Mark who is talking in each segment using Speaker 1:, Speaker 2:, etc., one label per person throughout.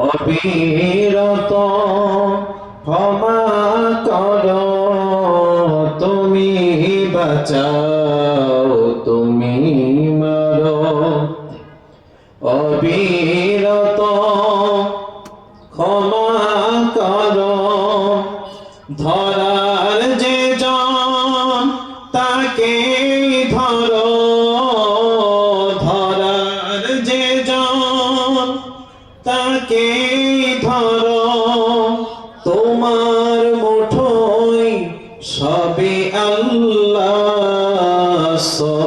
Speaker 1: অবিরত ক্ষমা কর তুমি বাঁচাও তুমি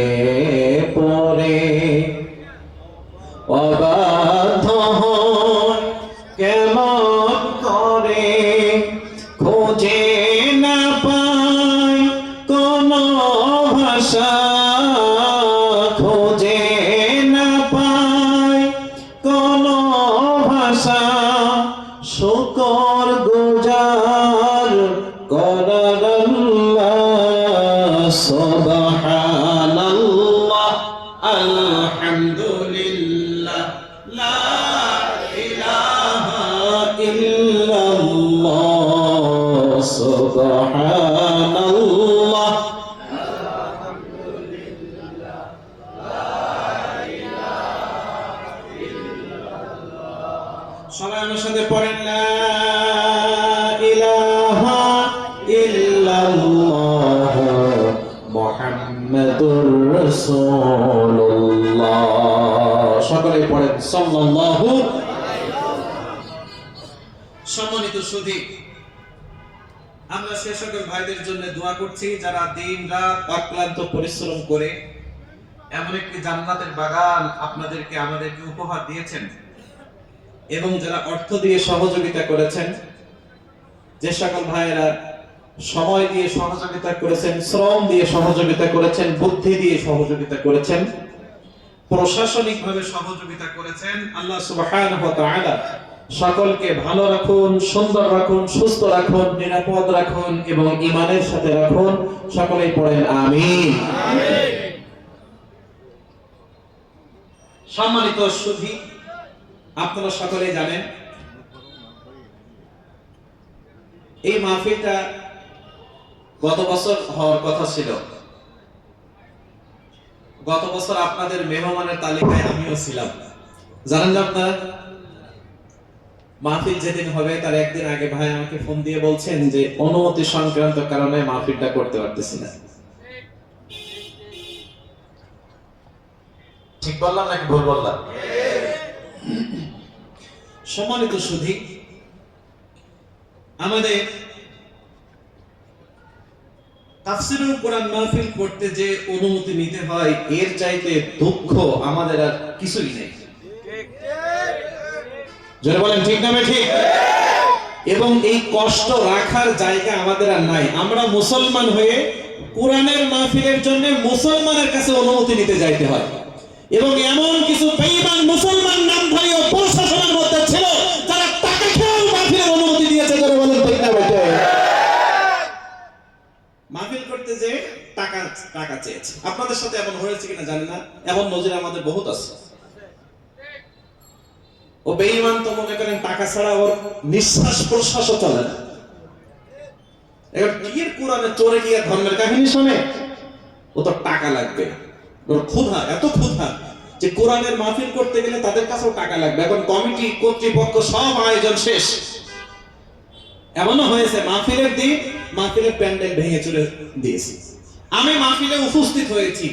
Speaker 1: Amém. ইল্লাল্লাহ জন্য দোয়া করছি, যারা দিন রাত অক্লান্ত পরিশ্রম করে এমন একটি জান্নাতের বাগান আপনাদেরকে, আমাদেরকে উপহার দিয়েছেন এবং যারা অর্থ দিয়ে সহযোগিতা করেছেন, যে সকল ভাইয়েরা সময় দিয়ে সহযোগিতা করেছেন, শ্রম দিয়ে সহযোগিতা করেছেন, বুদ্ধি দিয়ে সহযোগিতা করেছেন, প্রশাসনিকভাবে সহযোগিতা করেছেন, আল্লাহ সুবহানাহু ওয়া তাআলা সকলকে ভালো রাখুন, সুন্দর রাখুন, সুস্থ রাখুন, নিরাপদ রাখুন এবং ইমানের সাথে রাখুন। সকলেই পড়েন আমিন। সম্মানিত সুধী, আপনারা সকলেই জানেন, এই মাহফিলটা গত বছর হওয়ার কথা ছিল। গত বছর আপনাদের মেহমানের তালিকায় আমিও ছিলাম। জানেন আপনারা মাহফিল যেদিন হবে তার একদিন আগে ভাই আমাকে ফোন দিয়ে বলছেন যে অনুমতি সংক্রান্ত কারণে মাহফিলটা করতে পারতেছি না। ঠিক বললাম নাকি ভুল বললাম? সম্মানিত সুধী আমাদের তাফসিরুল কোরআন মাহফিল করতে যে অনুমতি নিতে হয় এর চাইতে দুঃখ আমাদের আর কিছুই নেই। জোরে বলেন, ঠিক না ঠিক এবং এই কষ্ট রাখার জায়গা আমাদের আর নাই। আমরা মুসলমান হয়ে কোরআনের মাহফিলের জন্য মুসলমানের কাছে অনুমতি নিতে যাইতে হয়। এবং এমন কিছু বেঈমান মুসলমান নামধারী ও প্রশাসনের মধ্যে ছিল, যারা টাকা খেয়েও মাহফিলের অনুমতি দিয়েছে, জোরে বলেন, ঠিক না মাহফিল করতে যে টাকা টাকা চেয়েছে। আপনাদের সাথে এমন হয়েছে কিনা জানি না। এমন নজির আমাদের বহুত আছে। ও বেঈমান তো মনে করেন টাকা ছাড়া ওর নিঃশ্বাস প্রশ্বাসও চলে না। এবার কি এর কোরআনে চোরে গিয়ে ধর্মের কাহিনী শোনে? ও তো টাকা লাগবে ওর ক্ষুধা, এত ক্ষুধা যে কোরআনের মাহফিল করতে গেলে তাদের কাছেও টাকা লাগবে। এখন কমিটি, কর্তৃপক্ষ সব আয়োজন শেষ। এমনও হয়েছে, মাহফিলের দিন মাহফিলের প্যান্ডেল ভেঙে চলে দিয়েছি। আমি মাহফিলে উপস্থিত হয়েছি।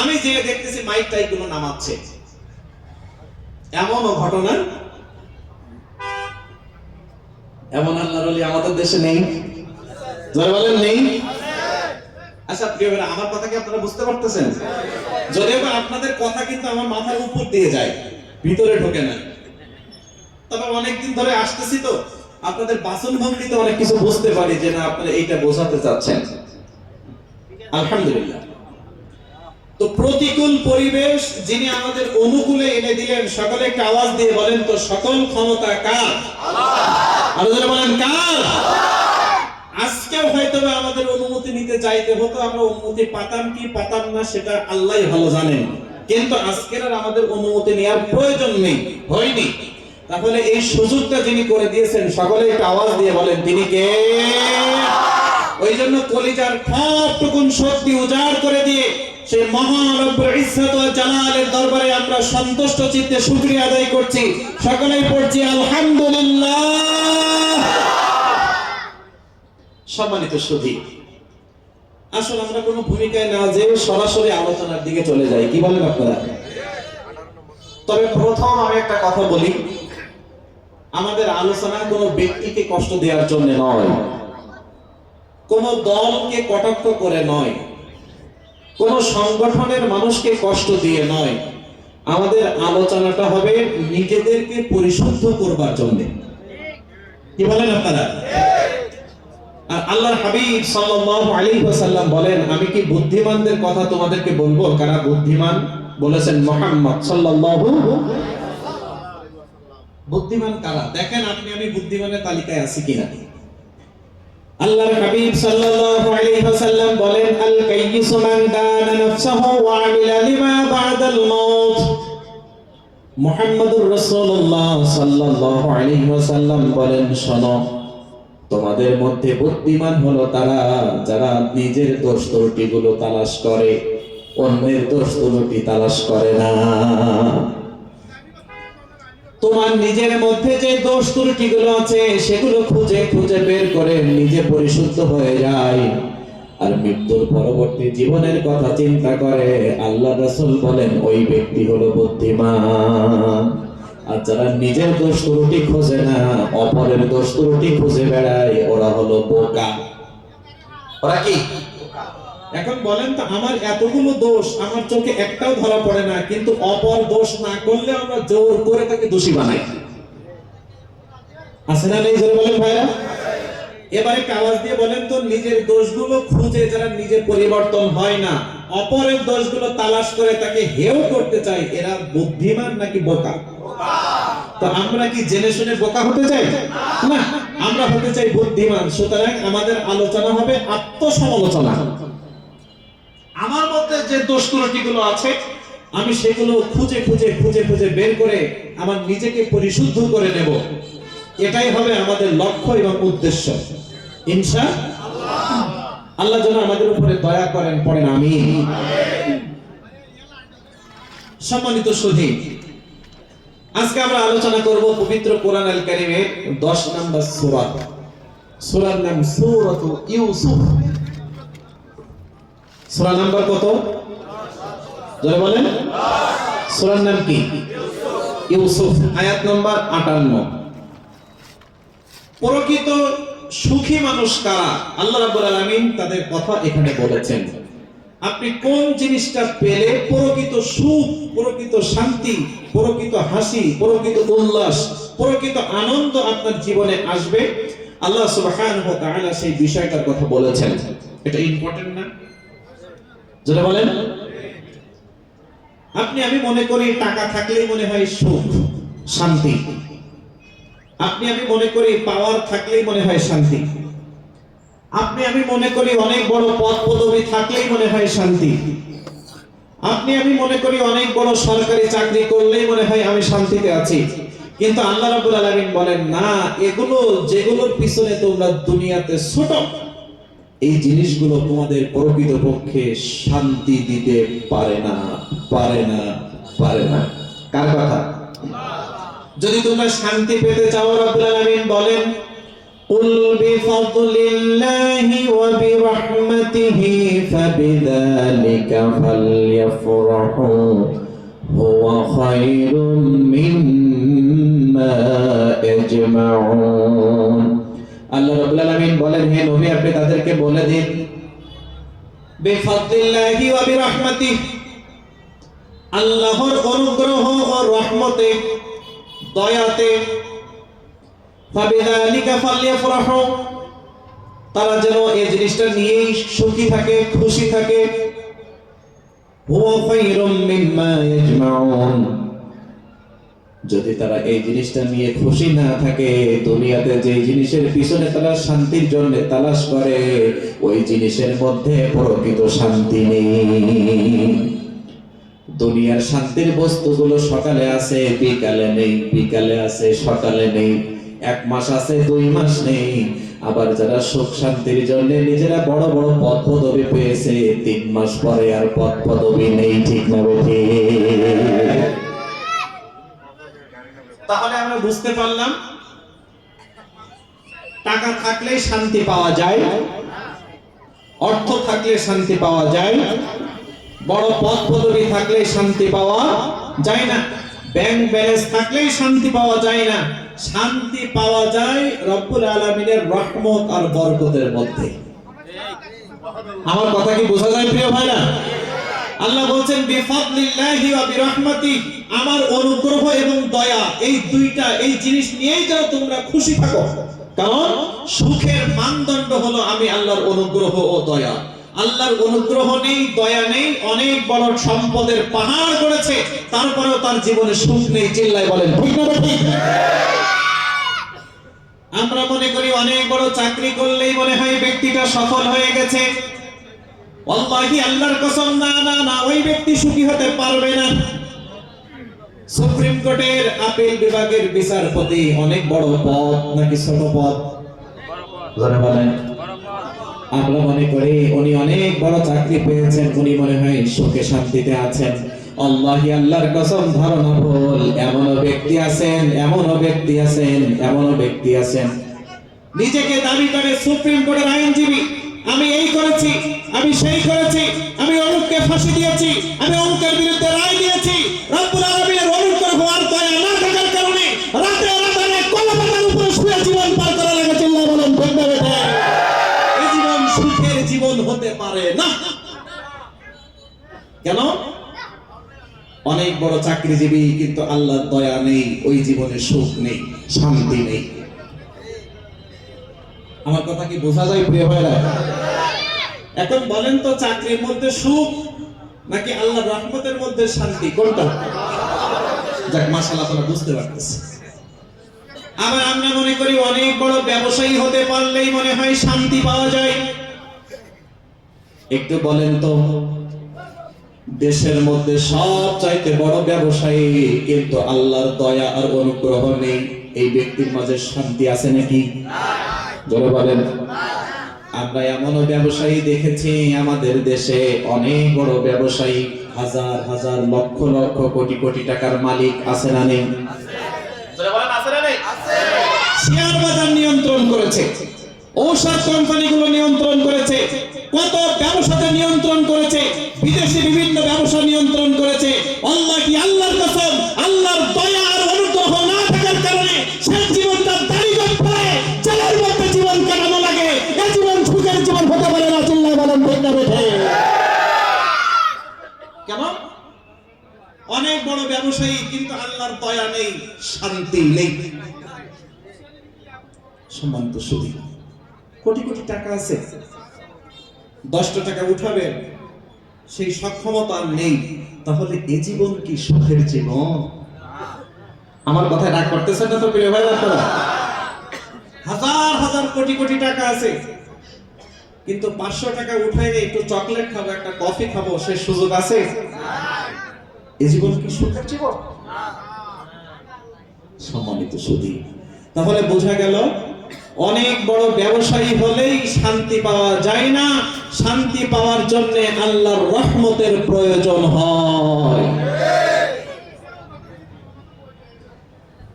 Speaker 1: আমি যে দেখতেছি মাইক টাইকগুলো নামাচ্ছে। এমনও ঘটনা? এমন আল্লাহর ওলি আমাদের দেশে নেই। জোরে বলেন নেই? আচ্ছা প্রিয় ভাইরা, আমার কথা কি আপনারা বুঝতে পারতেছেন? যদিও আপনাদের কথা কিন্তু আমার মাথার উপর দিয়ে যায় ভিতরে ঢোকে না। তবে অনেকদিন ধরে আসতেছি তো আপনাদের বাসন ভঙ্গিতে অনেক কিছু বুঝতে পারি যে না আপনারা এইটা বোঝাতে চাচ্ছেন। আলহামদুলিল্লাহ। তো প্রতিকূল পরিবেশ যিনি আমাদের অনুকূলে এনে দিলেন সকলে একটা আওয়াজ দিয়ে বলেন তো সকল ক্ষমতা কার? আরও বলেন কার? আজকেও হয়তো আমাদের অনুমতি নিতে চাইতে হতো আমরা অনুমতি পাতাম কি পাতাম না সেটা আল্লাহ ভালো জানেন কিন্তু আজকের আর আমাদের অনুমতি নেওয়ার প্রয়োজন নেই হয়নি। তাহলে এই সুযোগটা যিনি করে দিয়েছেন সকলে একটা আওয়াজ দিয়ে বলেন তিনি কে? ওই জন্য কলিজার সবটুকুন শক্তি উজাড় করে দিয়ে সেই মহান রব্বুল ইজ্জত ও জালালের দরবারে আমরা সন্তুষ্ট চিত্তে শুকরিয়া আদায় করছি। সকলেই পড়ছি, আলহামদুলিল্লাহ। সম্মানিত সুধী আসলে আমরা কোনো ভূমিকায় না যে সরাসরি আলোচনার দিকে চলে যাই। কি বলেন আপনারা? তবে প্রথম আমি একটা কথা বলি, আমাদের আলোচনা কোনো ব্যক্তিকে কষ্ট দেওয়ার জন্য নয়। কোন দলকে কটাক্ষ করে নয়। কোন সংগঠনের মানুষকে কষ্ট দিয়ে নয়। আমাদের আলোচনাটা হবে নিজেদেরকে পরিশুদ্ধ করবার জন্য। কি বলেন আপনারা? আর আল্লাহর হাবিব সাল্লাল্লাহু আলাইহি ওয়াসাল্লাম বলেন, আমি কি বুদ্ধিমানদের কথা তোমাদেরকে বলব? কারা বুদ্ধিমান? বলেছেন মুহাম্মদ সাল্লাল্লাহু বুদ্ধিমান কারা? দেখেন আপনি, আমি বুদ্ধিমানের তালিকায় আছি কিনা। আল্লাহর হাবিব সাল্লাল্লাহু আলাইহি ওয়াসাল্লাম বলেন, আল কাইয়িসু মান দানা নাফসাহু ওয়া আমিলা লিমা বা'দাল মাউত। মুহাম্মদুর রাসূলুল্লাহ সাল্লাল্লাহু আলাইহি ওয়াসাল্লাম বলেন, শোনো, তোমাদের মধ্যে বুদ্ধিমান হলো তারা, যারা নিজের দোষ ত্রুটিগুলো তালাশ করে, অন্যের দোষ ত্রুটি তালাশ করে না। তোমার নিজের মধ্যে যে দোষ ত্রুটিগুলো আছে, সেগুলো খুঁজে খুঁজে বের করে নিজে পরিশুদ্ধ হয়ে যায়। আর মৃত্যুর পরবর্তী জীবনের কথা চিন্তা করে, আল্লাহ রাসূল বলেন, ওই ব্যক্তি হলো বুদ্ধিমান। আর যারা নিজের দোষ ত্রুটি খোঁজে না, অপরের দোষ ত্রুটি খুঁজে বেড়ায়, ওরা হলো বোকা। ওরা কি? এখন বলেন তো, আমার এতগুলো দোষ, আমার চোখে একটাও ধরা পড়ে না, কিন্তু অপর দোষ না করলে আমরা জোর করে তাকে দোষী বানাই। আছে না নেই বলেন ভাইরা এবারে আওয়াজ দিয়ে বলেন তো, নিজের দোষগুলো খুঁজে যারা নিজে পরিবর্তন হয় না, অপরের দোষগুলো তালাশ করে তাকে হেও করতে চাই এরা বুদ্ধিমান নাকি বোকা? তো আমরা কি জেনে শুনে বোকা হতে চাই? না, আমরা হতে চাই বুদ্ধিমান, সুতরাং আমাদের আলোচনা হবে আত্মসমালোচনা। আমার মধ্যে যে দোষ ত্রুটিগুলো আছে, আমি সেগুলো খুঁজে খুঁজে খুঁজে খুঁজে বের করে আমার নিজেকে পরিশুদ্ধ করে নেব। এটাই হবে আমাদের লক্ষ্য এবং উদ্দেশ্য। ইনশা আল্লাহ। যেন আমাদের উপরে দয়া করেন, পড়েন আমি সম্মানিত সুধী আজকে আমরা আলোচনা করব পবিত্র কোরআন আল কারিমের 10 নম্বর সূরা। সূরার নাম সুরত ইউসুফ। সূরা নাম্বার কত? জোরে বলেন। সূরার নাম কি? ইউসুফ, আয়াত নাম্বার 58 প্রকৃত সুখী মানুষ কারা? আল্লাহ রাব্বুল আলামিন তাদের কথা এখানে বলেছেন। আপনি কোন জিনিসটা পেলে প্রকৃত সুখ, প্রকৃত শান্তি, প্রকৃত হাসি, প্রকৃত উল্লাস, প্রকৃত আনন্দ আপনার জীবনে আসবে? আল্লাহ সুবহানাহু ওয়া তাআলা সেই বিষয়টার কথা বলেছেন। এটা ইম্পর্টেন্ট না? যেটা বলেন? আপনি, আমি মনে করি টাকা থাকলেই মনে হয় সুখ, শান্তি। আপনি, আমি মনে করি পাওয়ার থাকলেই মনে হয় শান্তি। আপনি, আমি মনে করি অনেক বড় পদ পদবি থাকলেই মনে হয় শান্তি। আপনি, আমি মনে করি অনেক বড় সরকারি চাকরি করলেই মনে হয় আমি শান্তিতে আছি। কিন্তু আল্লাহ রাব্বুল আলামিন বলেন, না, এগুলো, যেগুলোর পিছনে তোমরা দুনিয়াতে ছোট এই জিনিসগুলো তোমাদের প্রকৃত পক্ষে শান্তি দিতে পারে না পারে না পারে না কার কথা যদি তোমরা শান্তি পেতে চাও রব্বুল আলামিন বলেন قل بفضل الله وبرحمته فبذلك فليفرحوا هو خير مما يجمعون আল্লাহ রাব্বুল আলামিন বলেন, হে নবী, আপনি তাদেরকে বলে দিন, বিফাদলিল্লাহি ওয়া বিরহমাতিহি আল্লাহর অনুগ্রহ ও রহমতে, দয়াতে ফাবিযালিকা ফালইফরাহু তারা যেন এই জিনিসটা নিয়েই সুখী থাকে, খুশি থাকে। হুয়া খায়রুম মিম্মা ইয়াজমাউন যদি তারা এই জিনিসটা নিয়ে খুশি না থাকে, দুনিয়াতে যে জিনিসের পিছনে তারা শান্তির জন্য তালাশ করে, ওই জিনিসের মধ্যে প্রকৃত শান্তি নেই। দুনিয়ার শান্তির বস্তুগুলো সকালে আছে, বিকালে নেই, বিকালে আছে, সকালে নেই, এক মাস আছে, দুই মাস নেই। আবার যারা সুখ শান্তির জন্য নিজেরা বড় বড় পদ পদবি পেয়েছে, তিন মাস পরে আর পদ পদবি নেই, ঠিক না বেঠি তাহলে আমরা বুঝতে পারলাম, টাকা থাকলেই শান্তি পাওয়া যায়, অর্থ থাকলে শান্তি পাওয়া যায়, বড় পদ পদবি থাকলে শান্তি পাওয়া যায় না ব্যাংক ব্যালেন্স থাকলেই শান্তি পাওয়া যায় না, শান্তি পাওয়া যায় রব্বুল আলমিনের রহমত আর বরকতের মধ্যে। আমার কথা কি বোঝা যায় প্রিয় ভাইরা? আল্লাহ বলছেন, বিফাদলিল্লাহি ওয়া বিরহমাতি আমার অনুগ্রহ এবং দয়া, এই দুইটা, এই জিনিস নিয়েই যেন তোমরা খুশি থাকো। কারণ সুখের মানদণ্ড হলো আমি আল্লাহর অনুগ্রহ ও দয়া। আল্লাহর অনুগ্রহ নেই, দয়া নেই, অনেক বড় সম্পদের পাহাড় করেছে তারপরেও তার জীবনে সুখ নেই চিল্লাই বলেন, ঠিক না ঠিক আমরা মনে করি অনেক বড় চাকরি করলেই মনে হয় ব্যক্তিটা সফল হয়ে গেছে। আল্লাহর কসম, না না না, ওই ব্যক্তি সুখী হতে পারবে না। সুপ্রিম কোর্টের আপিল বিভাগের বিচারপতি অনেক বড় পদ, নাকি ছোট পদ? আমরা মনে করি উনি অনেক বড় চাকরি পেয়েছেন, উনি মনে হয় সুখে শান্তিতে আছেন। আল্লাহি আল্লাহর কসম, ধারণা ভুল। এমনও ব্যক্তি আছেন, এমনও ব্যক্তি আছেন, এমনও ব্যক্তি আছেন। নিজেকে দাবি করে সুপ্রিম কোর্টের আইনজীবী, আমি এই করেছি। আমি সেই করেছি, আমি অমুককে ফাঁসি দিয়েছি, আমি অমুকের বিরুদ্ধে রায় দিয়েছি। কেন? অনেক বড় চাকরিজীবী, কিন্তু আল্লাহর দয়া নেই, ওই জীবনে সুখ নেই, শান্তি নেই। আমার কথা কি বোঝা যায়, প্রিয় ভাইরা এখন বলেন তো চাকরির মধ্যে সুখ নাকি আল্লাহ রহমতের মধ্যে শান্তি? কোনটা? যাক, মাশাআল্লাহ, তারা বুঝতে পারতেছে। আবার আমরা মনে করি অনেক বড় ব্যবসায়ী হতে পারলেই মনে হয় শান্তি পাওয়া যায়। একটু বলেন তো, দেশের মধ্যে সব চাইতে বড় ব্যবসায়ী কিন্তু আল্লাহর দয়া আর অনুগ্রহ নেই। এই ব্যক্তির মাঝে শান্তি আছে নাকি? জোরে বলেন। আমরা এমনও ব্যবসায়ী দেখেছি আমাদের দেশে অনেক বড় ব্যবসায়ী হাজার হাজার লক্ষ লক্ষ কোটি কোটি টাকার মালিক আছে না নেই? শেয়ার বাজার নিয়ন্ত্রণ করেছে ঔষধ কোম্পানিগুলো নিয়ন্ত্রণ করেছে কত ব্যবসাতে নিয়ন্ত্রণ করেছে বিদেশি বিভিন্ন ব্যবসা নিয়ন্ত্রণ করেছে আল্লাহ কি আল্লাহর কিন্তু আল্লাহর দয়া নেই, শান্তি নেই। সম্মানিত সুদী কোটি কোটি টাকা আছে। দশটা টাকা উঠাবেন, সেই সক্ষমতা নেই। তাহলে এ জীবন কি সুখের জীবন? আমার কথা রাগ করতেছেন না তো প্রিয় ভাই আপনারা? হাজার হাজার কোটি কোটি টাকা আছে। কিন্তু পাঁচশো টাকা উঠাই একটু চকলেট খাব, একটা কফি খাব, সে সুযোগ আছে? এ জীবন কি সুখের জীবন? সম্মানিত সুদী তাহলে বোঝা গেল অনেক বড় ব্যবসায়ী হলেই শান্তি পাওয়া যায় না। শান্তি পাওয়ার জন্য আল্লাহর রহমতের প্রয়োজন হয়।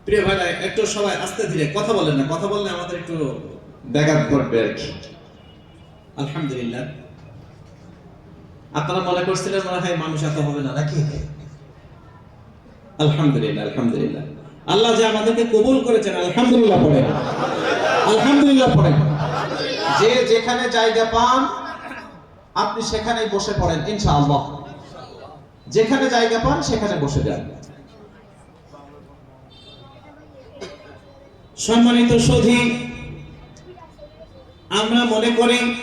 Speaker 1: প্রিয় ভাইরা, একটু সবাই আস্তে ধীরে কথা বলেন না, কথা বললে আমাদের একটু ব্যাঘাত ঘটবে আর কি। আলহামদুলিল্লাহ। আপনারা মনে করছিলেন মনে হয় মানুষ এত হবে না নাকি? আলহামদুলিল্লাহ আলহামদুলিল্লাহ। আল্লাহ যে আমাদেরকে কবুল করেছেন, আলহামদুলিল্লাহ পড়েন। আলহামদুলিল্লাহ পড়েন। যে যেখানে জায়গা পান, আপনি সেখানেই বসে পড়েন, ইনশাআল্লাহ। যেখানে জায়গা পান, সেখানে বসে যান। সম্মানিত সধী, আমরা মনে করি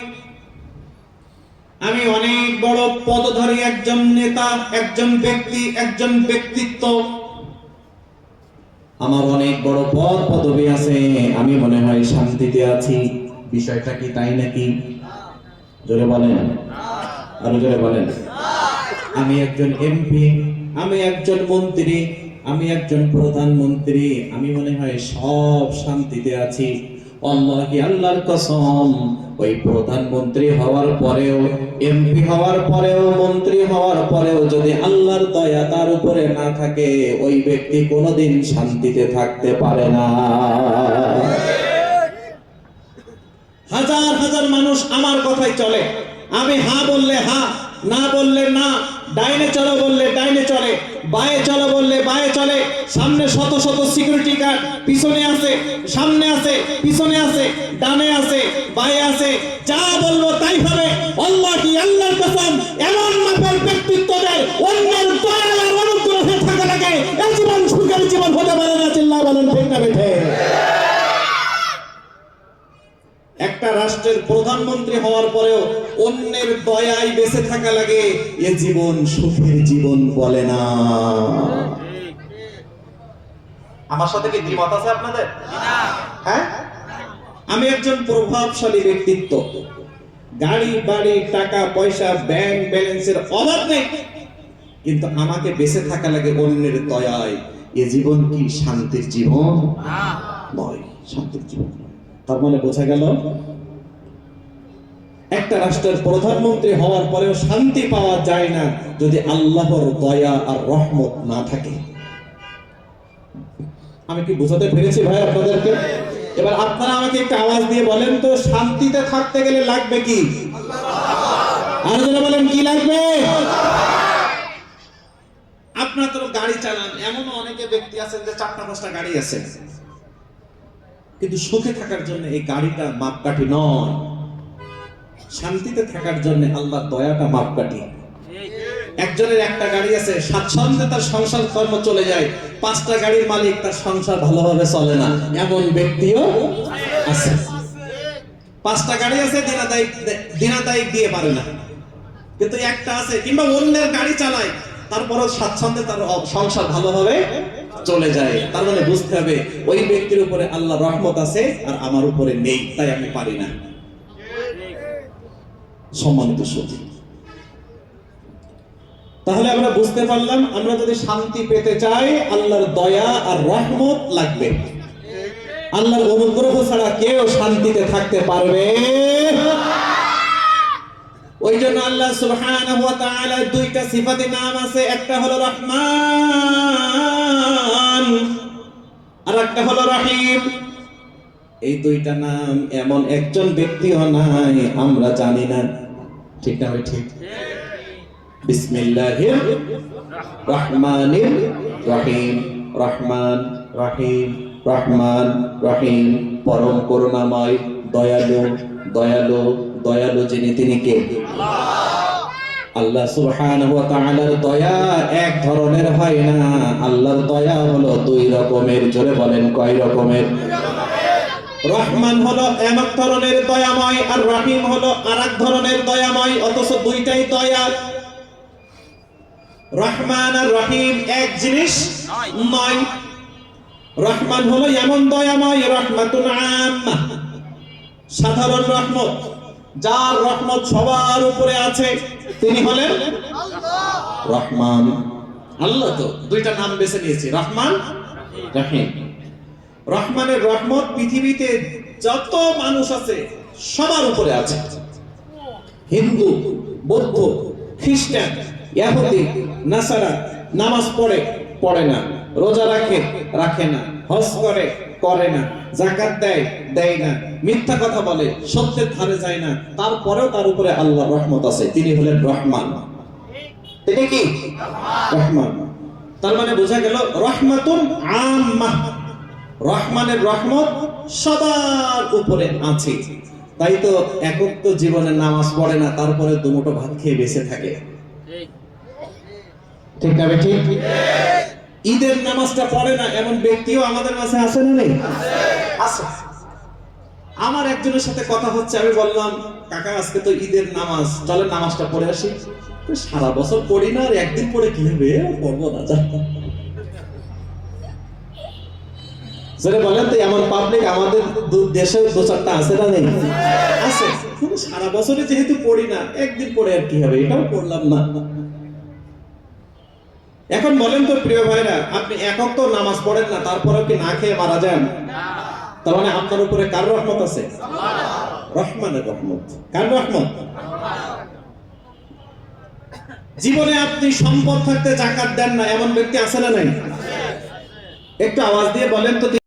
Speaker 1: আমি অনেক বড় পদধারী, একজন নেতা, একজন ব্যক্তি, একজন ব্যক্তিত্ব। আমার অনেক বড় পদ পদবি আছে, আমি মনে হয় শান্তিতে আছি। বিষয়টা কি তাই নাকি? জোরে বলেন। আরও জোরে বলেন। আমি একজন এমপি, আমি একজন মন্ত্রী, আমি একজন প্রধানমন্ত্রী, আমি মনে হয় সব শান্তিতে আছি। ওই প্রধানমন্ত্রী হওয়ার পরেও, এমপি হওয়ার পরেও, মন্ত্রী হওয়ার পরেও যদি আল্লাহর দয়া তার উপরে না থাকে, ওই ব্যক্তি কোনোদিন শান্তিতে থাকতে পারে না। হাজার হাজার মানুষ আমার কথাই চলে। আমি হা বললে হা, না বললে না, ডাইনে চলো বললে ডাইনে চলে, বায়ে চলে সামনে শত শত সিকিউরিটি গার্ড পিছনে আছে, সামনে আছে, পিছনে আছে, ডানে আছে, বায়ে আছে, যা বলব তাই হবে। আল্লাহ কি আল্লাহর কসম এমন মাপের ব্যক্তিত্বদের অন্যের দয়া আর অনুগ্রহে থাকা লাগে এই জীবন সুখের জীবন হতে পারে না, চিল্লা বলেন ঠিক না বেঠে একটা রাষ্ট্রের প্রধানমন্ত্রী হওয়ার পরেও অন্যের দয়ায় বেঁচে থাকা লাগে, এ জীবন সুখের জীবন বলে না। আমার সাথে কি দ্বিমত আছে আপনাদের? হ্যাঁ? আমি একজন প্রভাবশালী ব্যক্তিত্ব। গাড়ি বাড়ি টাকা পয়সা ব্যাংক ব্যালেন্সের অভাব নেই। কিন্তু আমাকে বেঁচে থাকা লাগে অন্যের দয়ায়। এ জীবন কি শান্তির জীবন? নয় শান্তির জীবন। তার মানে বোঝা গেল একটা রাষ্ট্রের প্রধানমন্ত্রী হওয়ার পরেও শান্তি পাওয়া যায় না যদি আল্লাহর দয়া আর রহমত না থাকে। আমি কি বোঝাতে পেরেছি ভাই আপনাদেরকে? এবার আপনারা আমাকে একটা আওয়াজ দিয়ে বলেন তো, শান্তিতে থাকতে গেলে লাগবে কি? যারা বলেন, কি লাগবে? আপনার তো গাড়ি চালান এমন অনেকে ব্যক্তি আছেন যে চারটা পাঁচটা গাড়ি আছে। কিন্তু সুখে থাকার জন্য এই গাড়িটা মাপকাঠি নয়। শান্তিতে থাকার জন্য আল্লাহ দয়াটা মাপকাঠি। একজনের একটা গাড়ি আছে, স্বাচ্ছন্দ্যে তার সংসার, কর্ম চলে যায়। পাঁচটা গাড়ির মালিক, তার সংসার ভালোভাবে চলে না। এমন ব্যক্তিও আছে। পাঁচটা গাড়ি আছে, দিনাদায়িক দিনাদায়িক দিয়ে পারে না। কিন্তু একটা আছে, কিংবা অন্যের গাড়ি চালায়, তারপরও স্বাচ্ছন্দ্যে তার সংসার ভালোভাবে চলে যায়। তার মানে বুঝতে হবে, ওই ব্যক্তির উপরে আল্লাহ রহমত আছে আর আমার উপরে নেই, তাই আমি পারি না। সম্মানিত সত্যি তাহলে আমরা বুঝতে পারলাম, আমরা যদি শান্তি পেতে চাই, আল্লাহর দয়া আর রহমত লাগবে। আল্লাহর অনুগ্রহ ছাড়া কেউ শান্তিতে থাকতে পারবে ওই জন্য আল্লাহ সুবহানাহু ওয়া তাআলা দুইটা সিফাতে নাম আছে, একটা হলো রহমান, আর একটা হলো রহিম। এই দুইটা নাম এমন একজন ব্যক্তিও নাই, আমরা জানি না। ঠিক না ঠিক? বিসমিল্লাহির রহমানির রহিম। রহমান রহিম রহমান রহিম, পরম করুণাময়, দয়ালু দয়ালু দয়ালু যিনি, তিনি কে? আল্লাহ সুবহানাহু ওয়া তাআলার দয়া এক ধরনের হয় না। আল্লাহর দয়া হলো দুই রকমের, জোরে বলেন কয় রকমের? রহমান হলো এমক ধরনের দয়াময় আর রহিম হলো আরেক ধরনের দয়াময়, অথচ দুইটাই দয়া রহমান আর রহিম এক জিনিস নয় রহমান হলো এমন দয়াময়, রহমাতুল আম্মা সাধারণ রহমত, যার রহমত সবার উপরে আছে, তিনি হলেন রহমান। আল্লাহ তো দুইটা নাম বেছে নিয়েছি, রহমান, রহিম। রহমানের রহমত পৃথিবীতে যত মানুষ আছে, সবার উপরে আছে। হিন্দু, বৌদ্ধ, খ্রিস্টান ইহুদি, নাসারা নামাজ পড়ে পড়ে না। রোজা রাখে রাখে না। হজ করে করে না। জাকাত দেয় দেয় না। মিথ্যা কথা বলে, সত্যের ধারে যায় না। তারপরেও তার উপরে আল্লাহ রহমত আছে। তিনি হলেন রহমান। তিনি কি? রহমান।
Speaker 2: তার মানে বোঝা গেল, রহমাতুন আম্মা। রহমানের রহমত সবার উপরে আছে। তাই তো একক তো জীবনে নামাজ পড়ে না, তারপরে দুমুটো ভাত খেয়ে বেঁচে থাকে। ঠিক না ঠিক ঈদের নামাজটা পড়ে না এমন ব্যক্তিও আমাদের মাঝে আছে না নেই? আছে। আমার একজনের সাথে কথা হচ্ছে, আমি বললাম, কাকা, আজকে তো ঈদের নামাজ চলে নামাজটা পড়ে আসি। সারা বছর পড়ি না আর একদিন পড়ে কি হবে? পড়ব না যা যেটা বলেন তো, এমন পাবলিক আমাদের দেশে দু চারটা আছে না নেই? আছে। সারা বছরে যেহেতু পড়ি না, একদিন পড়ে আর কি হবে? এটাও পড়লাম না। এখন বলেন তো প্রিয় ভাইরা আপনি একক তো নামাজ পড়েন না তারপরেও কি না খেয়ে মারা যান? তার মানে আপনার উপরে কার রহমত আছে? রহমানের রহমত। কার রহমত? জীবনে আপনি সম্পদ থাকতে জাকাত দেন না এমন ব্যক্তি আছে না নাই? একটু আওয়াজ দিয়ে বলেন তো